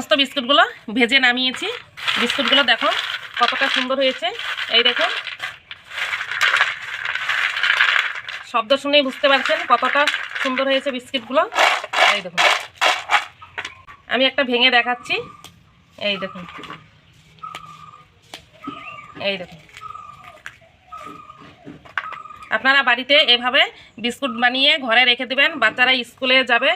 সমস্ত বিস্কুটগুলো ভেজে নামিয়েছি। বিস্কুটগুলো দেখো কতটা সুন্দর হয়েছে। এই দেখো। শব্দ শুনেই বুঝতে পারছেন কতটা সুন্দর হয়েছে বিস্কিটগুলো। এই দেখুন আমি একটা ভেঙে দেখাচ্ছি। এই দেখুন এই দেখুন আপনারা বাড়িতে এভাবে বিস্কুট বানিয়ে ঘরে রেখে দেবেন, বাচ্চারা স্কুলে যাবে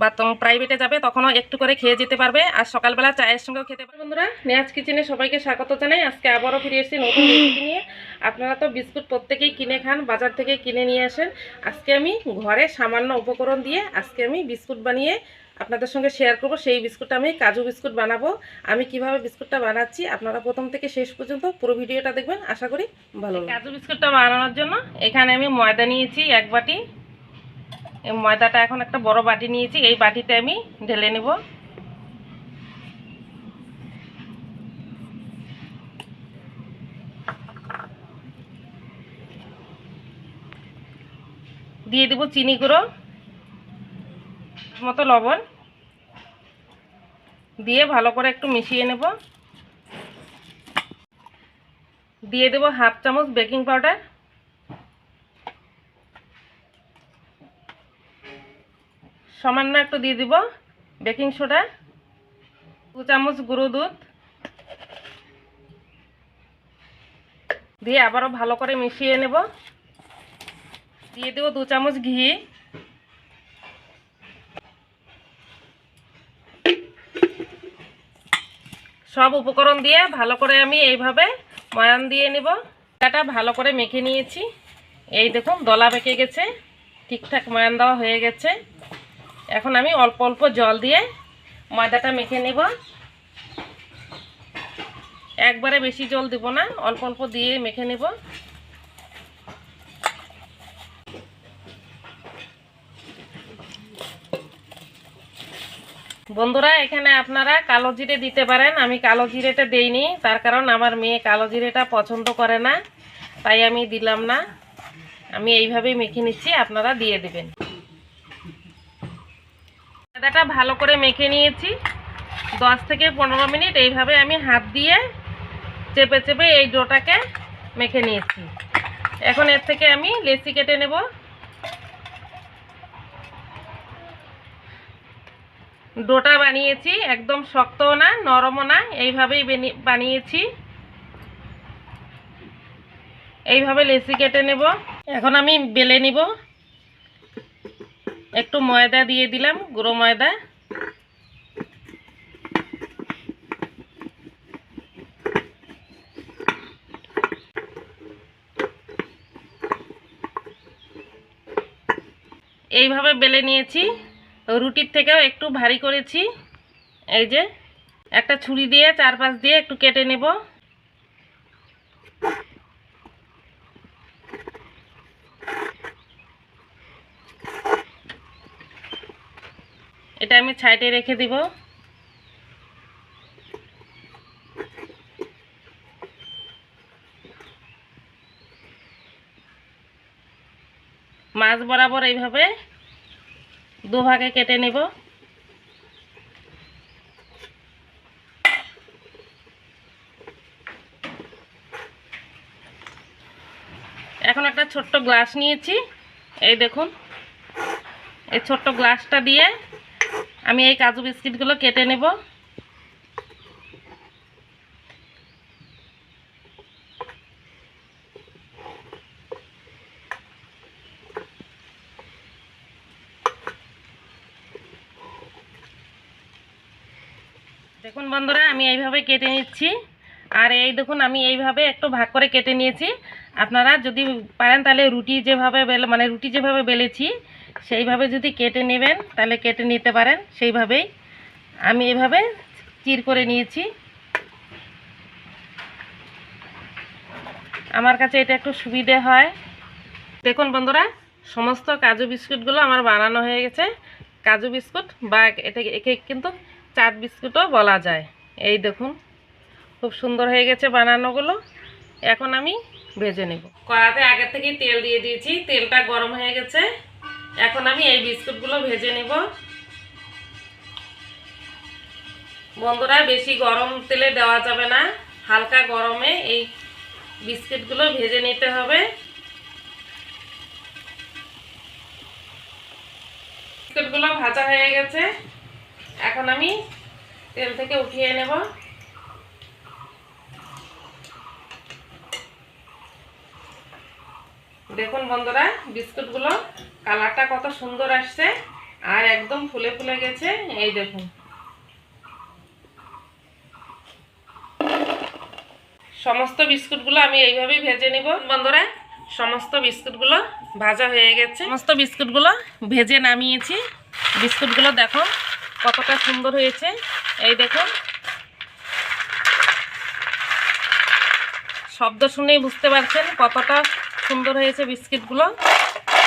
বা প্রাইভেটে যাবে, তখনও একটু করে খেয়ে যেতে পারবে আর সকালবেলা চায়ের সঙ্গেও খেতে পারবে। বন্ধুরা নেয়াজ কিচেনে সবাইকে স্বাগত জানাই। আজকে আবারও ফিরে এসেছি নতুন রেসিপি নিয়ে। আপনারা তো বিস্কুট প্রত্যেকেই কিনে খান, বাজার থেকে কিনে নিয়ে আসেন। আজকে আমি ঘরে সামান্য উপকরণ দিয়ে আজকে আমি বিস্কুট বানিয়ে আপনাদের সঙ্গে শেয়ার করব। সেই বিস্কুটটা আমি কাজু বিস্কুট বানাবো। আমি কীভাবে বিস্কুটটা বানাচ্ছি আপনারা প্রথম থেকে শেষ পর্যন্ত পুরো ভিডিওটা দেখবেন। আশা করি ভালো কাজু বিস্কুটটা বানানোর জন্য এখানে আমি ময়দা নিয়েছি এক বাটি। এই ময়দাটা এখন একটা বড় বাটি নিয়েছি। এই বাটিতে আমি ঢেলে নেব। দিয়ে দেবো চিনি গুঁড়ো। মতো লবণ দিয়ে ভালো করে একটু মিশিয়ে নেব। দিয়ে দেবো হাফ চামচ বেকিং পাউডার। সামান্য একটু দিয়ে দিব বেকিং সোডা। দু চামচ গুঁড়ো দুধ। দিয়ে আবারও ভালো করে মিশিয়ে নেব। দিয়ে দেবো দু চামচ ঘি। সব উপকরণ দিয়ে ভালো করে আমি এইভাবে ময়ান দিয়ে নেব। এটা ভালো করে মেখে নিয়েছি। এই দেখুন, দলা বেঁকে গেছে, ঠিকঠাক ময়ান দেওয়া হয়ে গেছে। এখন আমি অল্প অল্প জল দিয়ে ময়দাটা মেখে নেব। একবারে বেশি জল দেব না, অল্প অল্প দিয়ে মেখে নেব। বন্ধুরা, এখানে আপনারা কালো জিরে দিতে পারেন। আমি কালো জিরেটা দেইনি, তার কারণ আমার মেয়ে কালো জিরেটা পছন্দ করে না, তাই আমি দিলাম না। আমি এইভাবেই মেখে নিচ্ছি, আপনারা দিয়ে দেবেন। ময়দাটা ভালো করে মেখে নিয়েছি। দশ থেকে পনেরো মিনিট এইভাবে আমি হাত দিয়ে চেপে চেপে এই ডোটাকে মেখে নিয়েছি। এখন এর থেকে আমি লেচি কেটে নেব। ডোটা বানিয়েছি, একদম শক্তও না, নরমও না, এইভাবেই বেনি- বানিয়েছি। এইভাবে লেসি কেটে নেব। এখন আমি বেলে নিব। একটু ময়দা দিয়ে দিলাম, গুঁড়ো ময়দা। এইভাবে বেলে নিয়েছি। রুটির থেকেও একটু ভারী করেছি। এই যে, একটা ছুরি দিয়ে চারপাশ দিয়ে একটু কেটে নেব। এটা আমি সাইডে রেখে দিব। মাছ বরাবর এইভাবে দুভাগে কেটে নেব। এখন একটা ছোট্ট গ্লাস নিয়েছি। এই দেখুন, এই ছোট্ট গ্লাসটা দিয়ে আমি এই কাজু বিস্কিটগুলো কেটে নেব। দেখুন বন্ধুরা, আমি এইভাবে কেটে নিচ্ছি। আর এই দেখুন, আমি এইভাবে একটু ভাগ করে কেটে নিয়েছি। আপনারা যদি পারেন তাহলে রুটি যেভাবে বেলে মানে রুটি যেভাবে বেলেছি, সেইভাবে যদি কেটে নেবেন, তাহলে কেটে নিতে পারেন। সেইভাবেই আমি এভাবে চির করে নিয়েছি। আমার কাছে এটা একটু সুবিধে হয়। দেখুন বন্ধুরা, সমস্ত কাজু বিস্কুটগুলো আমার বানানো হয়ে গেছে। কাজু বিস্কুট বা এটা একে কিন্তু চাট বিস্কুটও বলা যায়। এই দেখুন, খুব সুন্দর হয়ে গেছে বানানোগুলো। এখন আমি ভেজে নেব। কড়াতে আগে থেকে তেল দিয়ে দিয়েছি, তেলটা গরম হয়ে গেছে। এখন আমি এই বিস্কুটগুলো ভেজে নেব। বন্ধুরা, বেশি গরম তেলে দেওয়া যাবে না। হালকা গরমে এই বিস্কিটগুলো ভেজে নিতে হবে। বিস্কুটগুলো ভাজা হয়ে গেছে। এখন আমি তেল থেকে উঠিয়ে নেব। দেখুন বন্ধুরা, বিস্কুটগুলো কালারটা কত সুন্দর আসছে আর একদম ফুলে ফুলে গেছে, এই দেখুন। সমস্ত বিস্কুটগুলো আমি এইভাবেই ভেজে নিব। বন্ধুরা, সমস্ত বিস্কুটগুলো ভাজা হয়ে গেছে। সমস্ত বিস্কুটগুলো ভেজে নামিয়েছি। বিস্কুটগুলো দেখো কতটা সুন্দর হয়েছে। এই দেখুন। শব্দ শুনেই বুঝতে পারছেন কতটা সুন্দর হয়েছে বিস্কিটগুলো।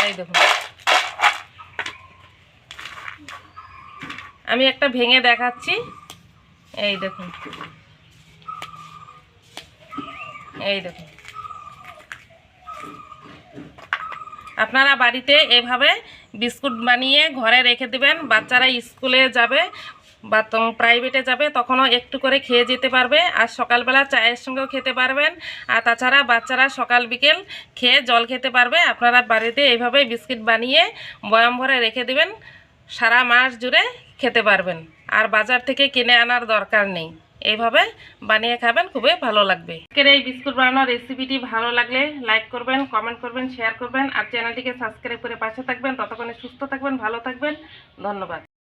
এই দেখুন। আমি একটা ভেঙে দেখাচ্ছি। এই দেখুন। এই দেখুন। আপনারা বাড়িতে এভাবে বিস্কুট বানিয়ে ঘরে রেখে দেবেন। বাচ্চারা স্কুলে যাবে বা প্রাইভেটে যাবে, তখনও একটু করে খেয়ে যেতে পারবে আর সকালবেলা চায়ের সঙ্গেও খেতে পারবেন। আর তাছাড়া বাচ্চারা সকাল বিকেল খেয়ে জল খেতে পারবে। আপনারা বাড়িতে এইভাবে বিস্কিট বানিয়ে বয়ম ভরে রেখে দেবেন। সারা মাস জুড়ে খেতে পারবেন। আর বাজার থেকে কিনে আনার দরকার নেই। এইভাবে বানিয়ে খাবেন, খুবই ভালো লাগবে। আজকের এই বিস্কুট বানানোর রেসিপিটি ভালো লাগলে লাইক করবেন কমেন্ট করবেন শেয়ার করবেন, আর চ্যানেলটিকে সাবস্ক্রাইব করে পাশে থাকবেন। ততক্ষণে সুস্থ থাকবেন, ভালো থাকবেন। ধন্যবাদ।